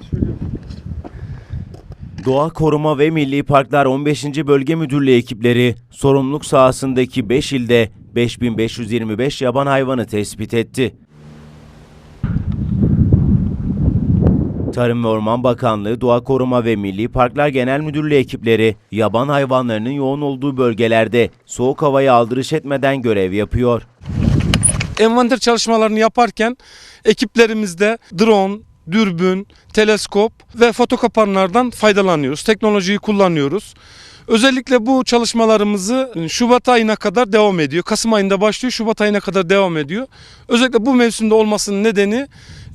Söylüyorum. Doğa Koruma ve Milli Parklar 15. Bölge Müdürlüğü ekipleri sorumluluk sahasındaki 5 ilde 5525 yaban hayvanı tespit etti. Tarım ve Orman Bakanlığı, Doğa Koruma ve Milli Parklar Genel Müdürlüğü ekipleri yaban hayvanlarının yoğun olduğu bölgelerde soğuk havaya aldırış etmeden görev yapıyor. Envanter çalışmalarını yaparken ekiplerimizde drone, dürbün, teleskop ve foto kapanlardan faydalanıyoruz. Teknolojiyi kullanıyoruz. Özellikle bu çalışmalarımızı Şubat ayına kadar devam ediyor. Kasım ayında başlıyor, Şubat ayına kadar devam ediyor. Özellikle bu mevsimde olmasının nedeni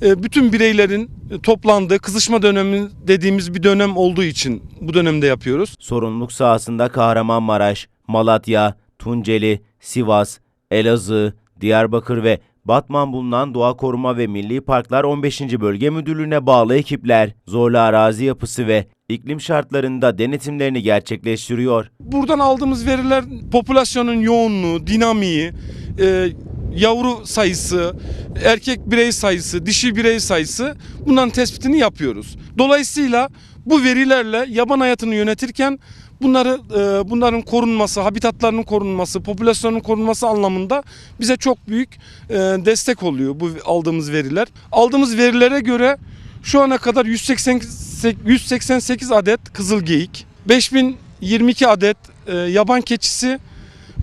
e, bütün bireylerin toplandığı kızışma dönemi dediğimiz bir dönem olduğu için bu dönemde yapıyoruz. Sorumluluk sahasında Kahramanmaraş, Malatya, Tunceli, Sivas, Elazığ, Diyarbakır ve Batman bulunan Doğa Koruma ve Milli Parklar 15. Bölge Müdürlüğü'ne bağlı ekipler zorlu arazi yapısı ve iklim şartlarında denetimlerini gerçekleştiriyor. Buradan aldığımız veriler popülasyonun yoğunluğu, dinamiği, e, yavru sayısı, erkek birey sayısı, dişi birey sayısı bunların tespitini yapıyoruz. Dolayısıyla bu verilerle yaban hayatını yönetirken bunları e, bunların korunması, habitatlarının korunması, popülasyonun korunması anlamında bize çok büyük e, destek oluyor bu aldığımız veriler. Aldığımız verilere göre şu ana kadar 188, 188 adet kızıl geyik, 5022 adet e, yaban keçisi,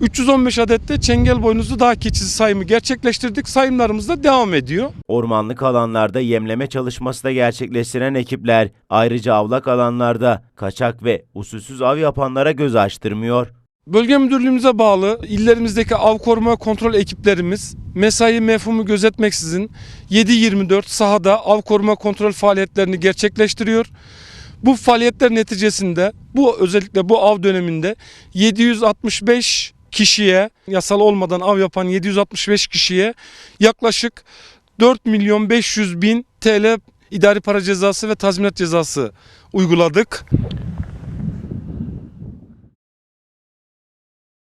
315 adet de çengel boynuzlu dağ keçisi sayımı gerçekleştirdik. Sayımlarımız da devam ediyor. Ormanlık alanlarda yemleme çalışması da gerçekleştiren ekipler ayrıca avlak alanlarda kaçak ve usulsüz av yapanlara göz açtırmıyor. Bölge müdürlüğümüze bağlı illerimizdeki av koruma kontrol ekiplerimiz mesai mefhumu gözetmeksizin 7-24 sahada av koruma kontrol faaliyetlerini gerçekleştiriyor. Bu faaliyetler neticesinde bu özellikle bu av döneminde 765 kişiye yasal olmadan av yapan 765 kişiye yaklaşık 4 milyon 500 bin TL idari para cezası ve tazminat cezası uyguladık.